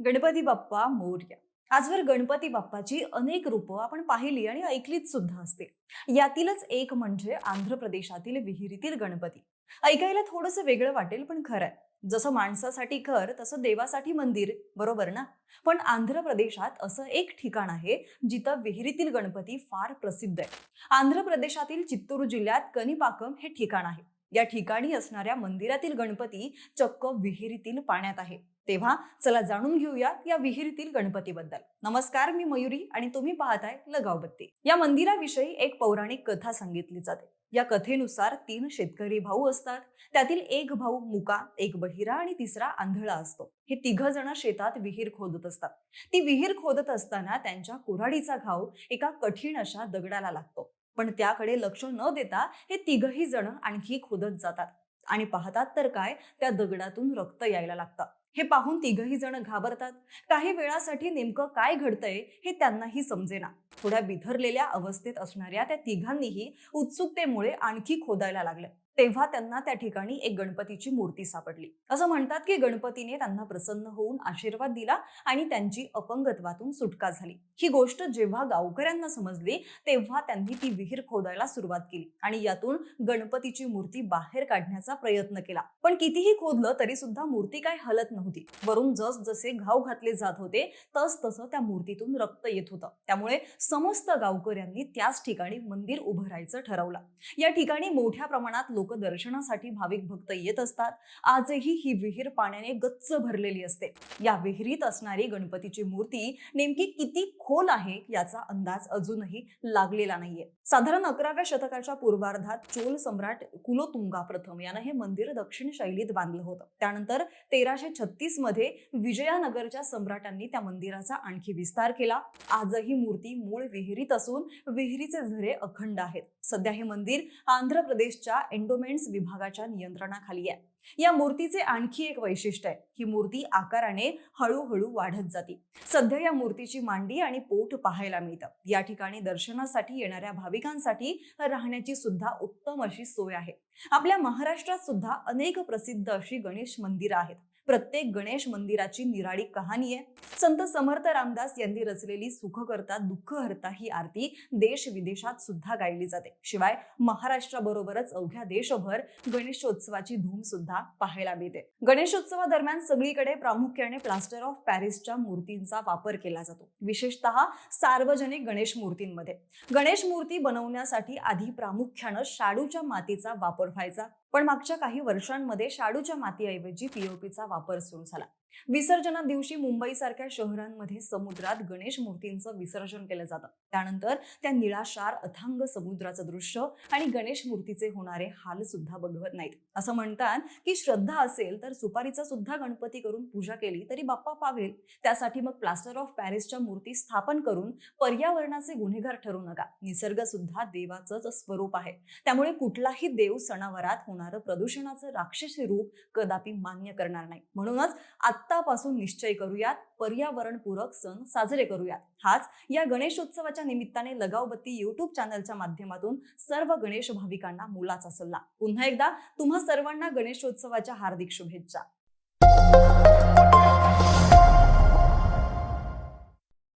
गणपती बाप्पा मोरया. आजवर गणपती बाप्पाची अनेक रूपं आपण पाहिली आणि ऐकलीच सुद्धा असतील. यातीलच एक म्हणजे आंध्र प्रदेशातील विहिरीतील गणपती. ऐकायला थोडंसं वेगळं वाटेल पण खरं आहे जसं माणसासाठी घर तसं देवासाठी मंदिर बरोबर ना? पण आंध्र प्रदेशात असं एक ठिकाण आहे जिथं विहिरीतील गणपती फार प्रसिद्ध आहे. आंध्र प्रदेशातील चित्तूर जिल्ह्यात कनिपाकम हे ठिकाण आहे. या ठिकाणी असणाऱ्या मंदिरातील गणपती चक्क विहिरीतील पाण्यात आहे. तेव्हा चला जाणून घेऊया या विहिरीतील गणपतीबद्दल. नमस्कार मी मयुरी आणि तुम्ही पाहताय लगावबत्ती या मंदिराविषयी एक पौराणिक कथा सांगितली जाते. या कथेनुसार तीन शेतकरी भाऊ असतात. त्यातील एक भाऊ मुका एक बहिरा आणि तिसरा आंधळा असतो. हे तिघ जण शेतात विहीर खोदत असतात. ती विहीर खोदत असताना त्यांच्या कुऱ्हाडीचा घाव एका कठीण अशा दगडाला लागतो. पण त्याकडे लक्ष न देता हे तिघही जण आणखी खोदत जातात. आणि पाहतात तर काय त्या दगडातून रक्त यायला लागतं. हे पाहून तिघही जण घाबरतात. काही वेळासाठी नेमकं काय घडतंय हे त्यांनाही समजेना. थोड्या बिथरलेल्या अवस्थेत असणाऱ्या त्या तिघांनीही उत्सुकतेमुळे आणखी खोदायला लागलं तेव्हा त्यांना त्या ठिकाणी एक गणपतीची मूर्ती सापडली. असं म्हणतात की गणपतीने त्यांना प्रसन्न होऊन आशीर्वाद दिला आणि त्यांची अपंगत्वातून सुटका झाली. ही गोष्ट जेव्हा गावकऱ्यांना समजली तेव्हा त्यांनी ती विहीर खोदायला सुरुवात केली आणि यातून गणपतीची मूर्ती बाहेर काढण्याचा प्रयत्न केला. पण कितीही खोदलं तरी सुद्धा मूर्ती काय हलत नव्हती. वरून जस जसे घाव घातले जात होते तस तसं त्या मूर्तीतून रक्त येत होतं. त्यामुळे समस्त गावकऱ्यांनी त्याच ठिकाणी मंदिर उभं राहायचं ठरवलं. या ठिकाणी मोठ्या प्रमाणात लोक दर्शनासाठी भाविक भक्त येत असतात. आजही ही विहीर पाण्याने गच्च भरलेली असते. या विहिरीत असणारी गणपतीची मूर्ती नेमकी किती खोल आहे याचा अंदाज अजूनही लागलेला नाहीये. साधारण अकराव्या शतकाच्या पूर्वार्धात चोल सम्राट कुलोतुंगा प्रथम यानं हे मंदिर दक्षिण शैलीत बांधलं होतं. त्यानंतर तेराशे छत्तीसमध्ये विजयानगरच्या सम्राटांनी त्या मंदिराचा आणखी विस्तार केला. आजही मूर्ती मूळ विहिरीत असून विहिरीचे झरे अखंड आहेत. सध्या हे मंदिर आंध्र प्रदेशच्या एंडोमेंट्स विभागाच्या नियंत्रणाखाली आहे. या मूर्तीचे आणखी एक वैशिष्ट्य आहे. ही मूर्ती आकाराने हळूहळू वाढत जाते. सध्या या मूर्तीची मांडी आणि पोट पाहायला मिळतं. या ठिकाणी दर्शनासाठी येणाऱ्या भाविकांसाठी राहण्याची सुद्धा उत्तम अशी सोय आहे. आपल्या महाराष्ट्रात सुद्धा अनेक प्रसिद्ध अशी गणेश मंदिरं आहेत. प्रत्येक गणेश मंदिराची निराळी कहाणी आहे. संत समर्थ रामदास यांनी रचलेली सुख करता दुःख हरता ही आरती देश विदेशात सुद्धा गायली जाते. शिवाय महाराष्ट्राबरोबरच अवघ्या देशभर गणेशोत्सवाची धूम सुद्धा पाहायला मिळते. गणेशोत्सवादरम्यान सगळीकडे प्रामुख्याने प्लास्टर ऑफ पॅरिसच्या मूर्तींचा वापर केला जातो. विशेषतः सार्वजनिक गणेश मूर्तींमध्ये. गणेश मूर्ती बनवण्यासाठी आधी प्रामुख्यानं शाडूच्या मातीचा वापर व्हायचा. पण मागच्या काही वर्षांमध्ये शाडूच्या मातीऐवजी पीओपीचा वापर सुरू झाला. विसर्जना दिवशी मुंबईसारख्या शहरांमध्ये समुद्रात गणेश मूर्तींचं विसर्जन केलं जातं. त्यानंतर त्या निळाशार अथांग समुद्राचं दृश्य आणि गणेश मूर्तीचे होणारे हाल सुद्धा बघवत नाहीत. असं म्हणतात की श्रद्धा असेल तर सुपारीचा सुद्धा गणपती करून पूजा केली तरी बाप्पा पावेल. त्यासाठी मग प्लास्टर ऑफ पॅरिसच्या मूर्ती स्थापन करून पर्यावरणाचे गुन्हेगार ठरू नका. निसर्ग सुद्धा देवाचंच स्वरूप आहे. त्यामुळे कुठलाही देव सणावरात होणारं प्रदूषणाचं राक्षसी रूप कदापि मान्य करणार नाही. म्हणूनच आत्तापासून निश्चय करूयात पर्यावरणपूरक सण साजरे करूयात. हाच या गणेशोत्सवाच्या निमित्ताने लगावबत्ती युट्यूब चॅनलच्या माध्यमातून सर्व गणेश भाविकांना मुलाचा सल्ला. पुन्हा एकदा तुम्हा सर्वांना गणेशोत्सवाच्या हार्दिक शुभेच्छा.